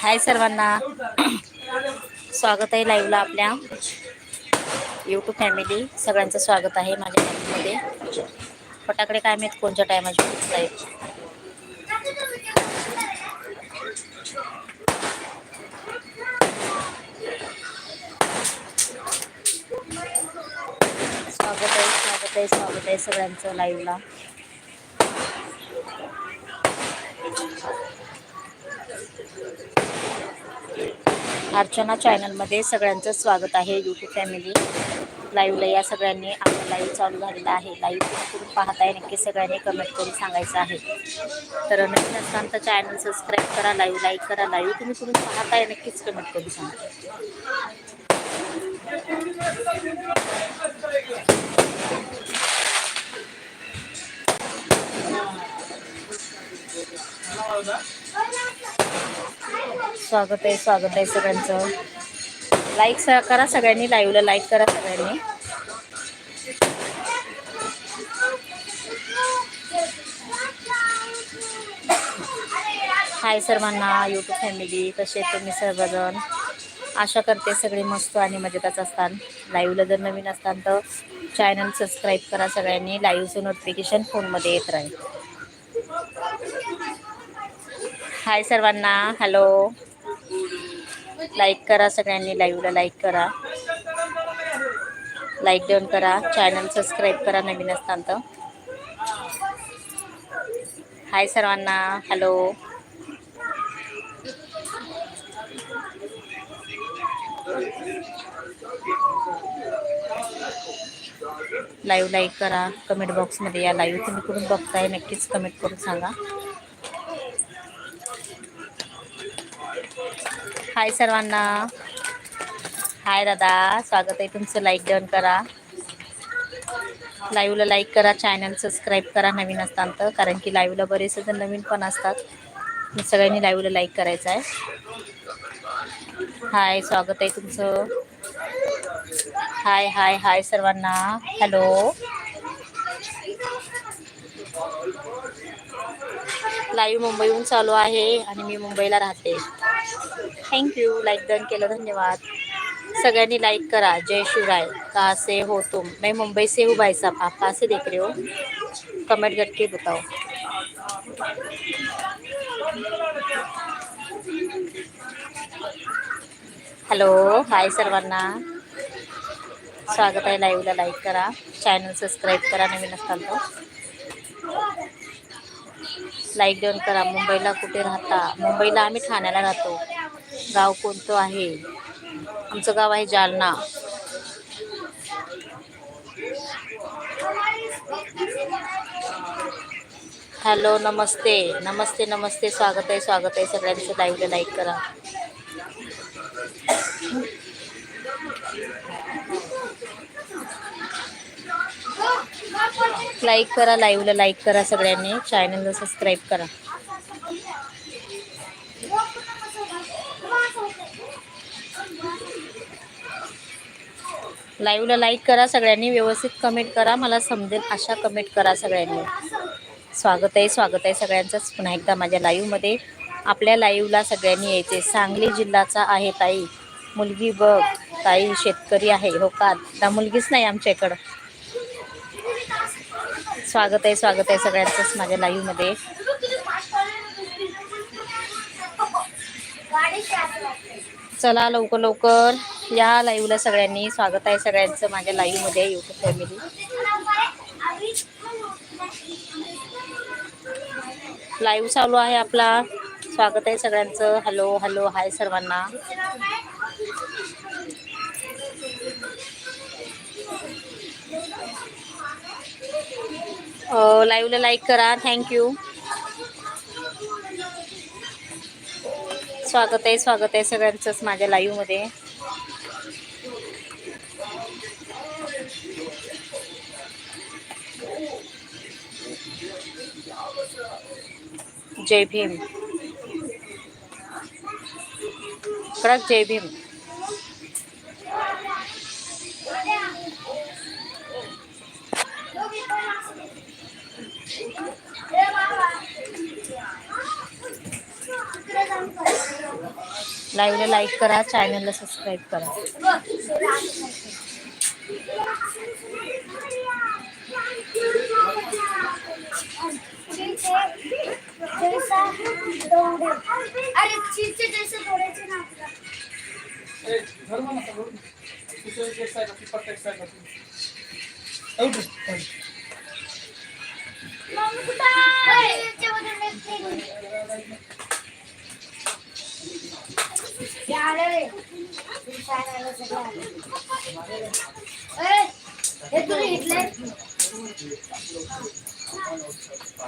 हाय सर्वांना. स्वागत आहे लाईव्हला आपल्या. यूट्यूब फॅमिली सगळ्यांचं स्वागत आहे माझ्या फॅमिलीमध्ये फटाकडे काय माहीत कोणत्या टायमाचे लाईव्ह स्वागत आहे स्वागत आहे स्वागत आहे सगळ्यांचं लाईव्हला अर्चना चॅनलमध्ये सगळ्यांचं स्वागत आहे. यूट्यूब फॅमिली लाईव्हला या सगळ्यांनी आपला लाईव्ह चालू झालेला आहे. लाईव्ह तुम्ही पाहताय नक्की सगळ्यांनी कमेंट करून सांगायचं आहे. तर नक्की असताना चॅनल सबस्क्राईब करा लाईव्ह लाईक करा लाईव्ह तुम्ही कुठून पाहताय नक्कीच कमेंट करून सांगा. स्वागत आहे स्वागत आहे सगळ्यांचं. लाईक स करा सगळ्यांनी लाईव्हला लाईक करा सगळ्यांनी. हाय सर्वांना यूट्यूब फॅमिली कसे आहेत तुम्ही सर्वजण? आशा करते सगळे मस्त आणि मजेतच असतात. लाईव्हला जर नवीन असतात तर चॅनल सबस्क्राईब करा सगळ्यांनी. लाईव्हचं नोटिफिकेशन फोनमध्ये येत राहील. हाय सर्वांना हॅलो लाईक करा सगळ्यांनी लाईव्हला लाईक करा. लाईक देऊन करा. चॅनल सबस्क्राईब करा नवीन असताल तर. हाय सर्वांना. हॅलो लाईव्ह लाईक करा. कमेंट बॉक्समध्ये या लाईव्ह तुम्ही कुठून बघताय. नक्कीच कमेंट करून सांगा. हाय सर्वांना. हाय दादा स्वागत आहे तुमचं. लाईक डन करा. लाईव्हला लाईक करा चॅनल सबस्क्राईब करा नवीन असताना तर. कारण की लाईव्हला बरेच जण नवीन पण असतात. सगळ्यांनी लाईव्हला लाईक करायचं आहे. हाय स्वागत आहे तुमचं. हाय हाय हाय सर्वांना. हॅलो लाईव्ह मुंबईहून चालू आहे आणि मी मुंबईला राहते. थँक्यू लाईक डन केलं. धन्यवाद. सगळ्यांनी लाईक करा. जय शिवराय. का से हो तुम. मैं मुंबई से हूँ भाई साहब. आप कहाँ से देख रहे हो? कमेंट करके बताओ. हॅलो हाय सर्वांना. स्वागत आहे लाईव्हला लाईक करा. चॅनल सबस्क्राईब करा. नवीन असताल तर. लाईक देऊन करा. मुंबईला कुठे राहता? मुंबईला आम्ही ठाण्याला राहतो. गाव कोणतं आहे? आमचं गाव आहे जालना. हॅलो नमस्ते. नमस्ते नमस्ते. स्वागत आहे स्वागत आहे. सगळ्यांचं लाईव्हला लाईक करा. लाईक करा लाईव्हला लाईक करा सगळ्यांनी. चॅनलला सबस्क्राईब करा. लाईव्हला लाईक करा सगळ्यांनी व्यवस्थित कमेंट करा मला समजेल अशा कमेंट करा सगळ्यांनी. स्वागत आहे स्वागत आहे सगळ्यांचंच. पुन्हा एकदा माझ्या लाईव्हमध्ये आपल्या लाईव्हला सगळ्यांनी यायचे. सांगली जिल्ह्याचा आहे ताई. मुलगी बघ ताई शेतकरी आहे हो का? आता मुलगीच नाही आमच्या इकडं स्वागत आहे स्वागत आहे सगळ्यांचंच माझ्या लाईव्हमध्ये. चला लवकर लवकर. या लाईव्हला सगळ्यांनी स्वागत आहे. सगळ्यांचं माझ्या लाईव्हमध्ये यूट्यूब फॅमिली लाईव्ह चालू आहे आपला. स्वागत आहे सगळ्यांचं. हॅलो हॅलो हाय सर्वांना. लाईव्हला लाईक करा. थँक्यू स्वागत आहे स्वागत आहे सगळ्यांचंच माझ्या लाईव्हमध्ये जय भीम कड़क जय भीम लाइव लाइक करा चैनल सब्सक्राइब करा. हे काय आलं सगळं आलं. ए, हे तुला घेतलंय